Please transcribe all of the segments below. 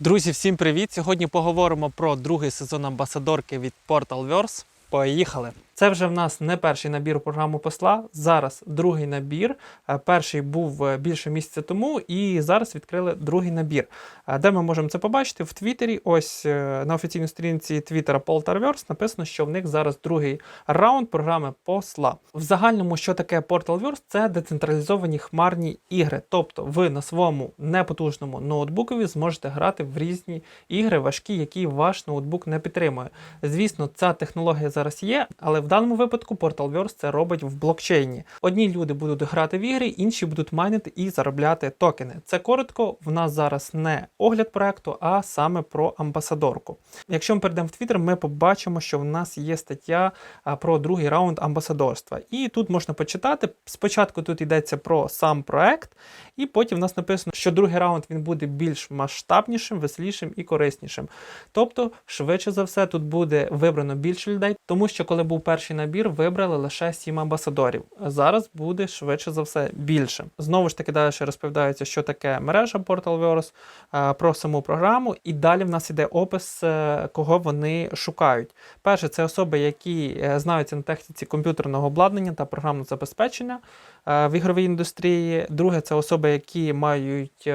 Друзі, всім привіт! Сьогодні поговоримо про другий сезон амбасадорки від Portalverse. Поїхали! Це вже в нас не перший набір у програму посла. Зараз другий набір. Е, Перший був е, більше місяця тому, і зараз відкрили другий набір. Е, Де ми можемо це побачити? В Твіттері. Ось на офіційній сторінці Твіттера Portalverse написано, що в них зараз другий раунд програми посла. В загальному, що таке Portalverse? Це децентралізовані хмарні ігри. Тобто ви на своєму непотужному ноутбукові зможете грати в різні ігри, важкі, які ваш ноутбук не підтримує. Звісно, ця технологія зараз є, але в даному випадку Portalverse це робить в блокчейні. Одні люди будуть грати в ігри, інші будуть майнити і заробляти токени. Це коротко. В нас зараз не огляд проекту, а саме про амбасадорку. Якщо ми перейдемо в Twitter, ми побачимо, що в нас є стаття про другий раунд амбасадорства. І тут можна почитати. Спочатку тут йдеться про сам проект, і потім в нас написано, що другий раунд він буде більш масштабнішим, веселішим і кориснішим. Тобто, швидше за все, тут буде вибрано більше людей, тому що коли був перший набір, вибрали лише 7 амбасадорів. Зараз буде швидше за все більше. Знову ж таки, далі розповідається, що таке мережа Portalverse, е, про саму програму, і далі в нас іде опис, е, кого вони шукають. Перше, це особи, які е, знаються на техніці комп'ютерного обладнання та програмного забезпечення в ігровій індустрії. Друге, це особи, які мають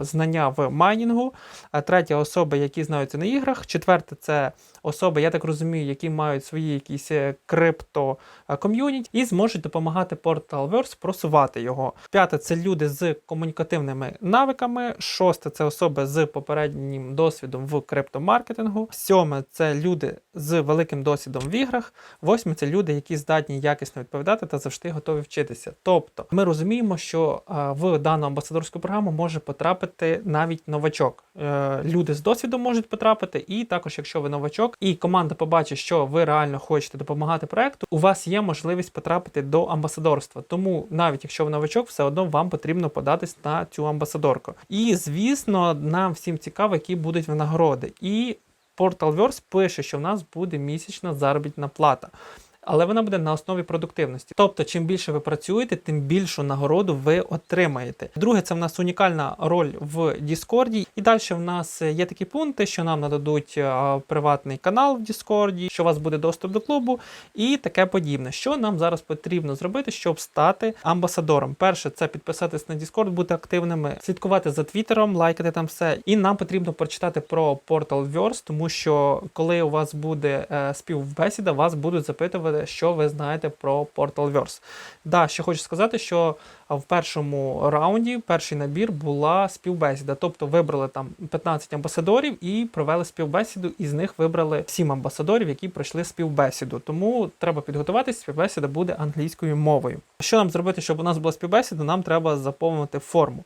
знання в майнінгу. Третє особи, які знаються на іграх. Четверте, це особи, я так розумію, які мають свої якісь е, крипто е, і зможуть допомагати Portalverse просувати його. П'яте це люди з комунікативними навиками. Шосте це особи з попереднім досвідом в криптомаркетингу. Сьоме це люди з великим досвідом в іграх. Восьме це люди, які здатні якісно відповідати та завжди готові вчитися. Тобто, ми розуміємо, що е, в дану амбасадорську програму може потрапити навіть новачок. Е, Люди з досвідом можуть потрапити, і також, якщо ви новачок, і команда побачить, що ви реально хочете допомагати проекту, у вас є можливість потрапити до амбасадорства. Тому навіть якщо ви новачок, все одно вам потрібно податись на цю амбасадорку. І звісно, нам всім цікаво, які будуть винагороди. І Portalverse пише, що в нас буде місячна заробітна плата. Але вона буде на основі продуктивності. Тобто, чим більше ви працюєте, тим більшу нагороду ви отримаєте. Друге, це в нас унікальна роль в Discord. І далі в нас є такі пункти, що нам нададуть приватний канал в Discord, що у вас буде доступ до клубу і таке подібне. Що нам зараз потрібно зробити, щоб стати амбасадором? Перше, це підписатись на Discord, бути активними, слідкувати за Твіттером, лайкати там все. І нам потрібно прочитати про портал Portalverse, тому що коли у вас буде е, співбесіда, вас будуть запитувати, що ви знаєте про Portalverse. Да, ще хочу сказати, що в першому раунді, перший набір була співбесіда. Тобто вибрали там 15 амбасадорів і провели співбесіду, і з них вибрали 7 амбасадорів, які пройшли співбесіду. Тому треба підготуватись, співбесіда буде англійською мовою. Що нам зробити, щоб у нас була співбесіда? Нам треба заповнити форму.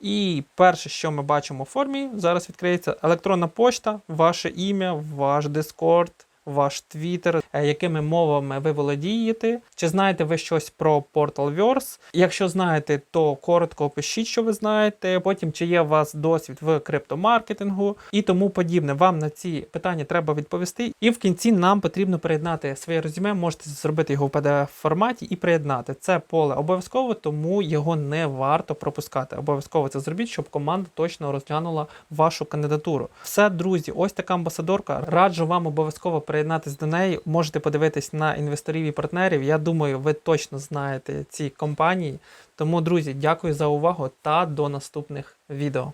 І перше, що ми бачимо в формі, зараз відкриється електронна пошта, ваше ім'я, ваш Discord, ваш Twitter, е, якими мовами ви володієте. Чи знаєте ви щось про Portalverse? Якщо знаєте, то коротко опишіть, що ви знаєте. Потім чи є у вас досвід в криптомаркетингу і тому подібне. Вам на ці питання треба відповісти. І в кінці нам потрібно приєднати своє резюме. Можете зробити його в pdf форматі і приєднати. Це поле обов'язково, тому його не варто пропускати. Обов'язково це зробіть, щоб команда точно розглянула вашу кандидатуру. Все, друзі, ось така амбасадорка. Раджу вам обов'язково приєднатись до неї. Можете подивитись на інвесторів і партнерів. Я думаю, ви точно знаєте ці компанії. Тому, друзі, дякую за увагу та до наступних відео.